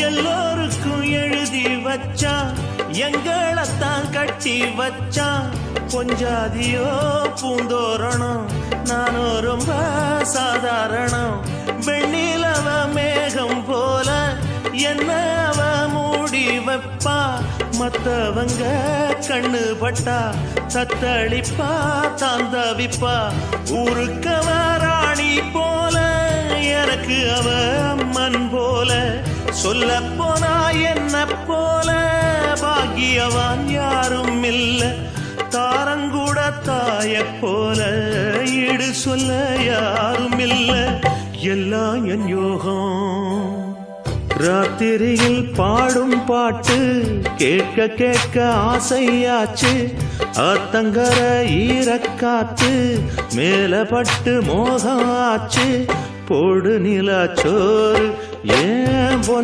எல்லோருக்கும் எழுதி வச்சா எங்களைத்தான் கட்டி வச்சா கொஞ்சாதியோ பூந்தோரணம். நானும் ரொம்ப சாதாரணம். வெண்ணிலவ மேகம் போல என்ன அவ மூடி வைப்பா? மத்தவங்க கண்ணு பட்டா தத்தளிப்பா தாந்தவிப்பா ஊருக்கவ ராணி போல எனக்கு அவ அம்மன் போல. சொல்ல போனா என்ன போல? பாக்கியவான் யாரும் இல்ல. தாரங்கூட தாய போல ஈடு சொல்ல யாரும் இல்ல. எல்லாம் என் யோகம். ராத்திரியில் பாடும் பாட்டு கேட்க கேட்க ஆசையாச்சு. ஆத்தங்கர ஈரக்காத்து மேல பட்டு மோகம் ஆச்சு போடு நிலா சோறு ஏன் bonheur.